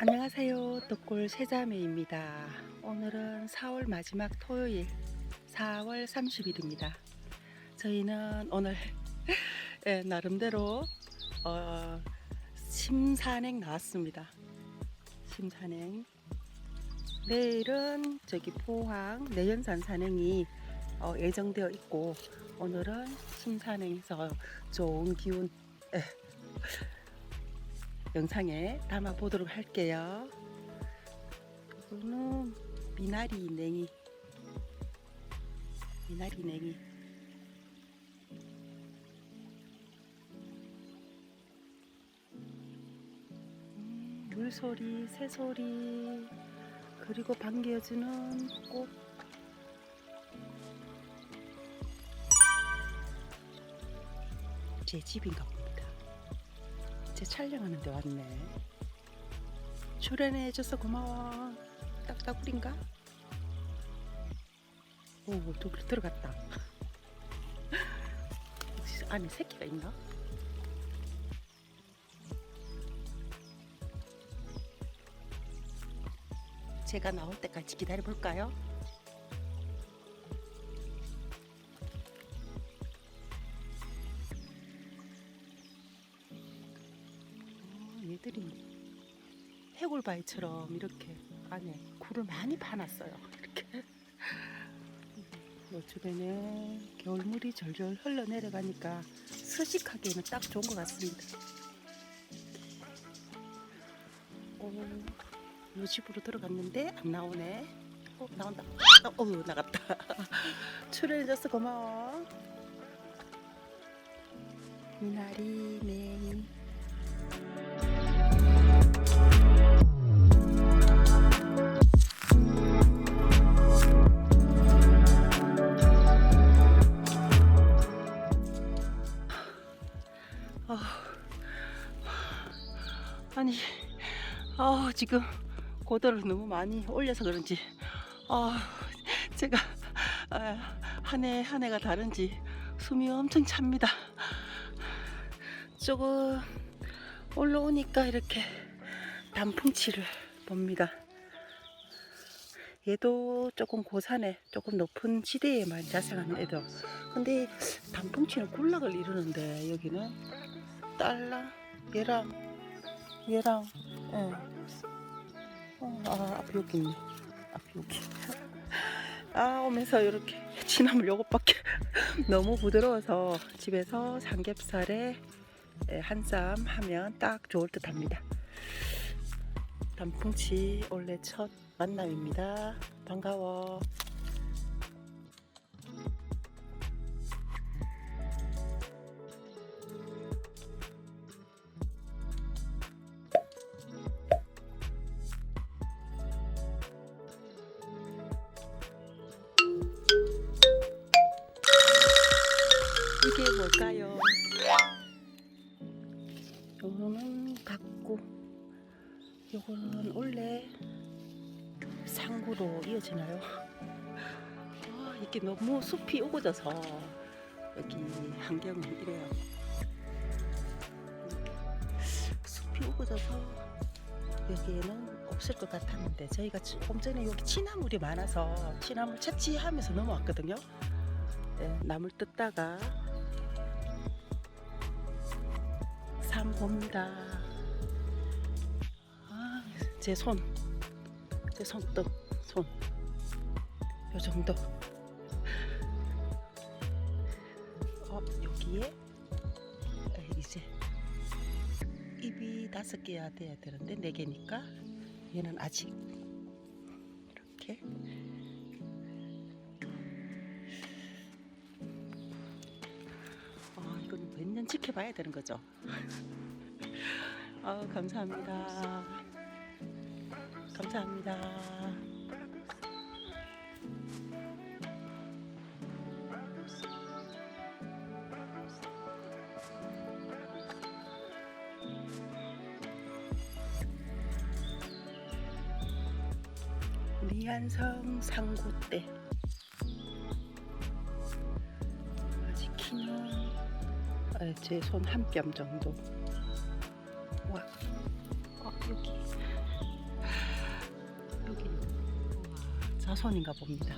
안녕하세요. 독골 세자매입니다. 오늘은 4월 마지막 토요일 4월 30일입니다. 저희는 오늘 예, 나름대로 어, 심산행 나왔습니다. 심산행. 내일은 저기 포항 내연산 산행이 어, 예정되어 있고 오늘은 심산행에서 좋은 기운 예, 영상에 담아 보도록 할게요. 이거는 미나리 냉이. 미나리 냉이. 음, 물소리, 새소리, 그리고 반겨주는 꽃. 제 집인가 봅니다. 제 촬영하는데 왔네. 출연해줘서 고마워. 딱따구리인가? 오, 또 들어갔다. 혹시 안에 새끼가 있나? 제가 나올 때까지 기다려 볼까요? 어, 얘들이 해골바위처럼 이렇게 안에 굴을 많이 파놨어요. 이렇게. 요 주변에 겨울물이 절절 흘러내려가니까 서식하기에는 딱 좋은 것 같습니다. 오, 요 집으로 들어갔는데 안 나오네. 어, 나온다. 어, 어 나갔다. 출연해줘서 고마워. 미나리 네. 아, 아니, 아 지금 고도를 너무 많이 올려서 그런지, 아 제가 한 해 한 해가 다른지 숨이 엄청 찹니다. 조금 올라오니까 이렇게 단풍치를 봅니다. 얘도 조금 고산에 조금 높은 지대에만 자생하는 애들. 근데 단풍치는 군락을 이루는데 여기는 딸랑 얘랑 얘랑 예. 어, 아 앞에 여기 있네. 앞에 여기. 아 오면서 이렇게 지나물 요것밖에 너무 부드러워서 집에서 삼겹살에 예, 한쌈 하면 딱 좋을 듯 합니다. 단풍치 원래 첫 만남입니다. 반가워. 이게 뭘까요? 요거는 각구. 요거는 원래 상구로 이어지나요? 아, 이게 너무 숲이 우거져서 여기 환경은 이래요. 숲이 우거져서 여기에는 없을 것 같았는데 저희가 조금 전에 여기 취나물이 많아서 취나물 채취하면서 넘어왔거든요. 네, 나물 뜯다가 산 봅니다. 아, 제 손, 제 손톱, 손, 요 정도. 어, 여기에 에, 이제 입이 다섯 개야 돼야 되는데 네 개니까 얘는 아직 이렇게. 년 지켜봐야 되는 거죠. 아, 감사합니다. 감사합니다. 미안성 상구대 제 손 한 뼘 정도. 와 어, 여기. 여기. 자손인가 봅니다